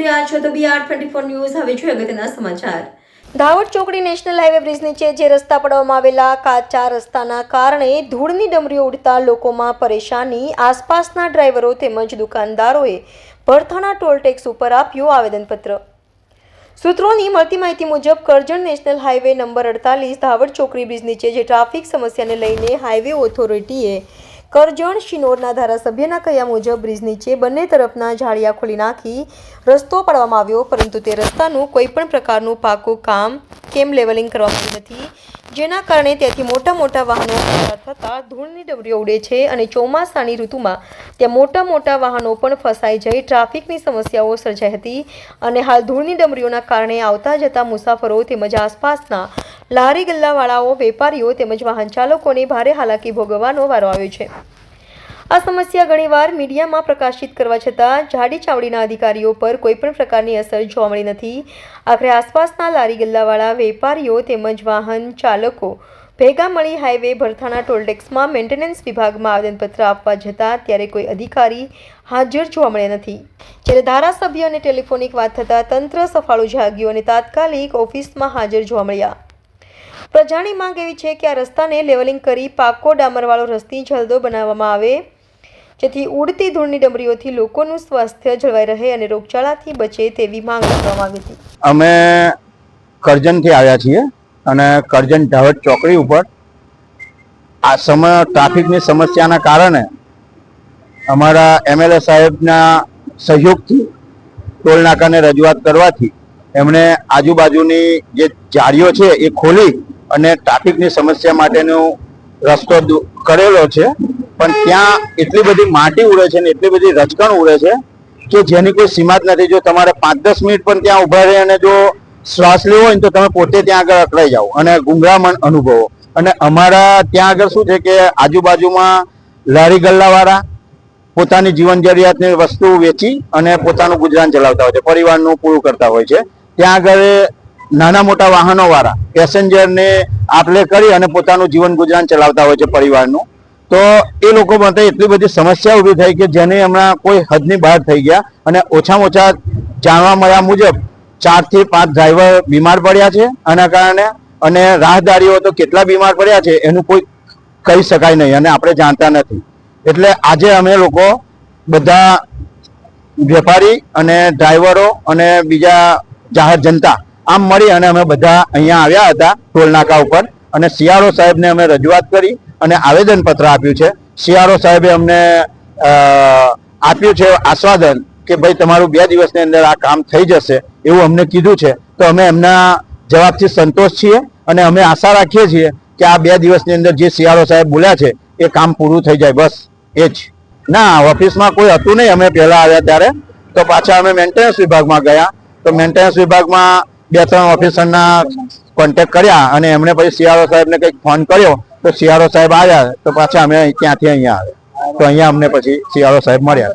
રહ્યા છો તો બીઆર ટ્વેન્ટી ફોર ન્યૂઝ હવે જોઈએ અગત્યના સમાચાર. દાહોદ ચોકડી નેશનલ હાઈવે બ્રિજ નીચે જે રસ્તા પડવામાં આવેલા કાચા રસ્તાના કારણે ધૂળની ડમરીઓ ઉડતા લોકોમાં પરેશાની. આસપાસના ડ્રાઈવરો તેમજ દુકાનદારોએ ભરથાણા ટોલટેક્સ ઉપર આપ્યું આવેદનપત્ર. સૂત્રોની મળતી માહિતી મુજબ, કરજણ નેશનલ હાઈવે નંબર અડતાલીસ ધાવડ ચોકડી બ્રિજ નીચે જે ટ્રાફિક સમસ્યાને લઈને હાઈવે ઓથોરિટીએ કરજણ શિનોરના ધારાસભ્યના કહ્યા મુજબ બ્રિજ નીચે બંને તરફના જાળિયા ખોલી નાખી રસ્તો પાડવામાં આવ્યો, પરંતુ તે રસ્તાનું કોઈ પણ પ્રકારનું પાકું કામ કેમ લેવલિંગ કરવામાં આવ્યું નથી, જેના કારણે ત્યાંથી મોટા મોટા વાહનો થતાં ધૂળની ડબરીઓ ઉડે છે અને ચોમાસાની ઋતુમાં ત્યાં મોટા મોટા વાહનો પણ ફસાઈ જઈ ટ્રાફિકની સમસ્યાઓ સર્જાઈ હતી અને હાલ ધૂળની ડમરીઓના કારણે આવતા જતા મુસાફરો તેમજ આસપાસના લારી ગલ્લાવાળાઓ, વેપારીઓ તેમજ વાહન ચાલકોને ભારે હાલાકી ભોગવવાનો વારો આવ્યો છે. આ સમસ્યા ઘણીવાર મીડિયામાં પ્રકાશિત કરવા છતાં જાડી ચાવડીના અધિકારીઓ પર કોઈપણ પ્રકારની અસર જોવા મળી નથી. આખરે આસપાસના લારી ગલ્લાવાળા, વેપારીઓ તેમજ વાહન ચાલકો ભેગા મળી હાઈવે ભરથાના ટોલટેક્સમાં મેન્ટેનન્સ વિભાગમાં આવેદનપત્ર આપવા જતાં ત્યારે કોઈ અધિકારી હાજર જોવા મળ્યા નથી. જ્યારે ધારાસભ્ય અને ટેલિફોનિક વાત થતાં તંત્ર સફાળું જાગ્યું અને તાત્કાલિક ઓફિસમાં હાજર જોવા મળ્યા. પ્રજાની માંગ એવી છે કે આ રસ્તાને લેવલિંગ કરી પાકો ડામરવાળો રસ્તી જલ્દો બનાવવામાં આવે. જેથી ઉડતી ધૂળની ડમરીઓથી લોકોનું સ્વાસ્થ્ય જળવાઈ રહે અને રોગચાળાથી બચે તેવી માંગ કરવામાં આવી હતી. અમે કરજણથી આવ્યા છીએ અને કરજણ ઢાવટ ચોકડી ઉપર આ સમય, ટ્રાફિકની સમસ્યાના કારણે અમારા એમએલએ સાહેબના સહયોગથી ટોલ નાકાને રજૂઆત કરવાથી એમણે આજુબાજુની જે જાળીઓ છે એ ખોલી અને ટ્રાફિકની સમસ્યા માટેનો રસ્તો કરેલો છે. પણ ત્યાં એટલી બધી માટી ઉડે છે ને એટલી બધી રચકણ ઉડે છે કે જેની કોઈ સીમા જ નથી. જો તમારે પાંચ દસ મિનિટ પણ ત્યાં ઊભા રહી અને જો શ્વાસ લેવો હોય તો તમે પોતે ત્યાં આગળ અકળાઈ જાઓ અને ગુંગળામણ અનુભવો. અને અમારા ત્યાં આગળ શું છે કે આજુબાજુમાં લારી ગલ્લાવાળા પોતાની જીવન જરૂરિયાતની વસ્તુ વેચી અને પોતાનું ગુજરાન ચલાવતા હોય છે. પરિવારનું પૂરું કરતા હોય છે. ત્યાં આગળ નાના મોટા વાહનો વાળા પેસેન્જરને આપલે કરી અને પોતાનું જીવન ગુજરાન ચલાવતા હોય છે પરિવારનું. તો એ લોકો માટે એટલી બધી સમસ્યા ઊભી થઈ કે જેને હમણાં કોઈ હદની બહાર થઈ ગયા અને ઓછામાં ઓછા જાણવા મળ્યા મુજબ ચારથી પાંચ ડ્રાઈવર બીમાર પડ્યા છે. આના કારણે અને રાહદારીઓ તો કેટલા બીમાર પડ્યા છે એનું કોઈ કહી શકાય નહીં અને આપણે જાણતા નથી. એટલે આજે અમે લોકો બધા વેપારી અને ડ્રાઈવરો અને બીજા જાહેર જનતા આમ મળી અને અમે બધા અહીંયા આવ્યા હતા ટોલનાકા ઉપર અને શિયાળો સાહેબને અમે રજૂઆત કરી અને આવેદનપત્ર આપ્યું છે. શિયાળો સાહેબે અમને આપ્યું છે આસ્વાદન કે ભાઈ તમારું બે દિવસની અંદર આ કામ થઈ જશે એવું અમને કીધું છે. તો અમે એમના જવાબથી સંતોષ છીએ અને અમે આશા રાખીએ છીએ કે આ બે દિવસની અંદર જે શિયાળો સાહેબ બોલ્યા છે એ કામ પૂરું થઈ જાય બસ એ જ. ના, ઓફિસમાં કોઈ હતું નહીં. અમે પહેલાં આવ્યા ત્યારે. તો પાછા અમે મેન્ટેનન્સ વિભાગમાં ગયા. તો મેન્ટેનન્સ વિભાગમાં બે ત્રણ ઓફિસરના કોન્ટેક્ટ કર્યા અને એમણે પછી સીઆરઓ સાહેબને કંઈક ફોન કર્યો, તો સીઆરઓ સાહેબ આવ્યા, તો પાછા અમે ત્યાંથી અહીંયા આવ્યા. તો અહીંયા અમને પછી સીઆરઓ સાહેબ મળ્યા.